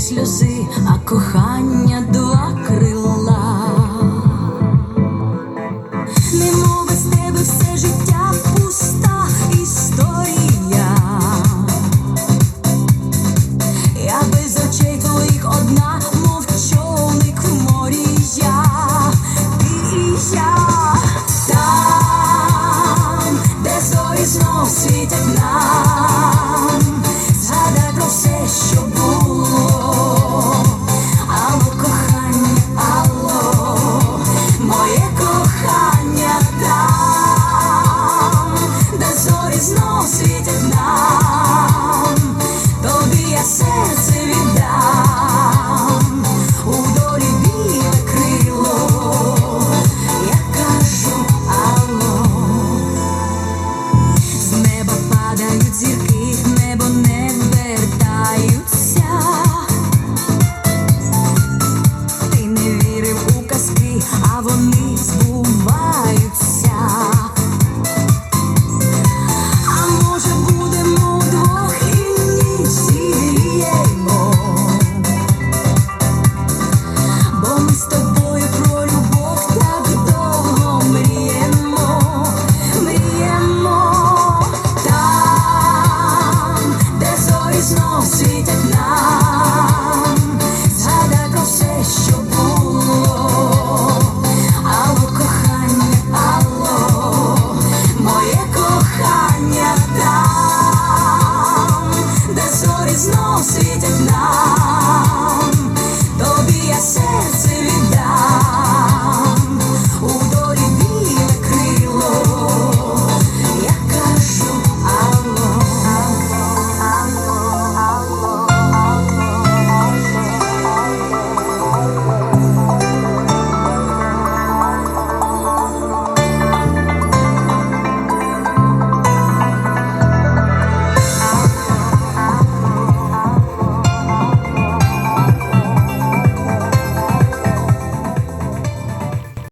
сльози, а кохання два крила, немов без тебе все життя пуста історія, я без очей твоїх одна, мов човник в морі, і я там, де зорі знов світять нам, згадай про все, що. знов світить нам.